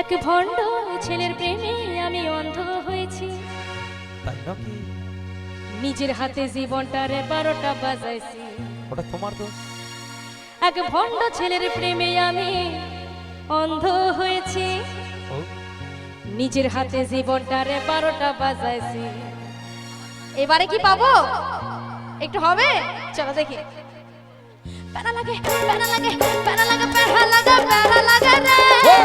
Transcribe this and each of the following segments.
এক ভণ্ড ছেলের প্রেমে আমি অন্ধ হয়েছি। তাই নাকি? নিজের হাতে জীবনটারে বারোটা বাজাইছি। ওটা তোমার দোষ? এক ভণ্ড ছেলের প্রেমে আমি অন্ধ হয়েছি। নিজের হাতে জীবনটারে বারোটা বাজাইছি। এবারে কি পাবো? একটু হবে? চলো দেখি। প্যারা লাগে প্যারা লাগে প্যারা লাগে প্যারা লাগে প্যারা লাগে রে।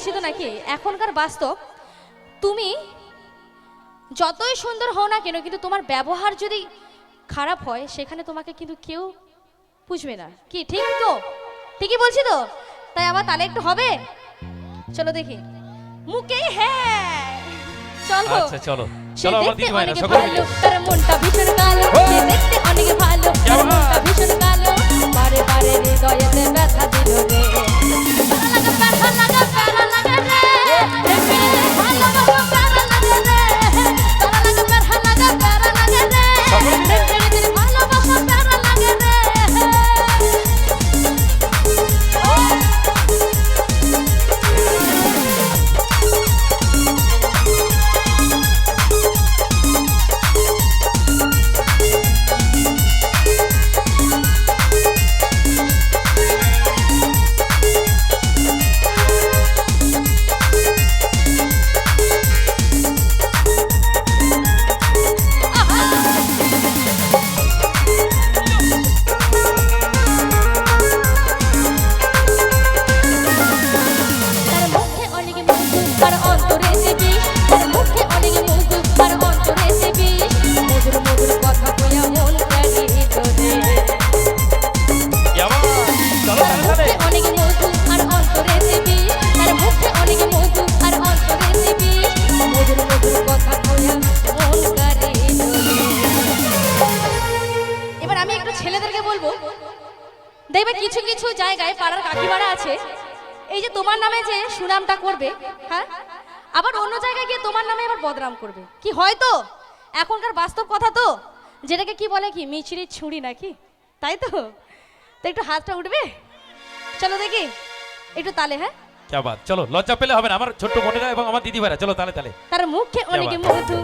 কি বলছি তো নাকি? এখনকার বাস্তব তুমি যতই সুন্দর হও না কেন কিন্তু তোমার ব্যবহার যদি খারাপ হয় সেখানে তোমাকে কিন্তু কেউ বুঝবে না। কি ঠিক তো? ঠিকই বলছি তো? তাই আবার তাহলে একটু হবে? চলো দেখি। মুখে হ্যাঁ। চলো। আচ্ছা চলো। চলো আমার দেখতে দিদি ভাইরা অনেক সকলে ভালো। মিলে। তার মনটা ভীষণ কালো। দেখতে অনেক ভালো। মনটা ভীষণ কালো। বারে বারে হৃদয়েতে ছেলেদেরকে বলব দেখবে কিছু কিছু জায়গায় পাড়ার কাকিমারা আছে এই যে তোমার নামে যে সুনামটা করবে হ্যাঁ? আবার অন্য জায়গায় গিয়ে তোমার নামে আবার বদনাম করবে। কি হয় তো? এখনকার বাস্তব কথা তো যেটাকে কি বলে কি মিছরি ছুরি নাকি? তাই তো? তো একটু হাতটা উঠবে? চলো দেখি একটু তালে হ্যাঁ? চলো লজ্জা পেলে হবে না আমার ছোট্ট বোনেরা এবং আমার দিদি ভাইরা চলো তালে তালে। তার মুখে অনেক। মধু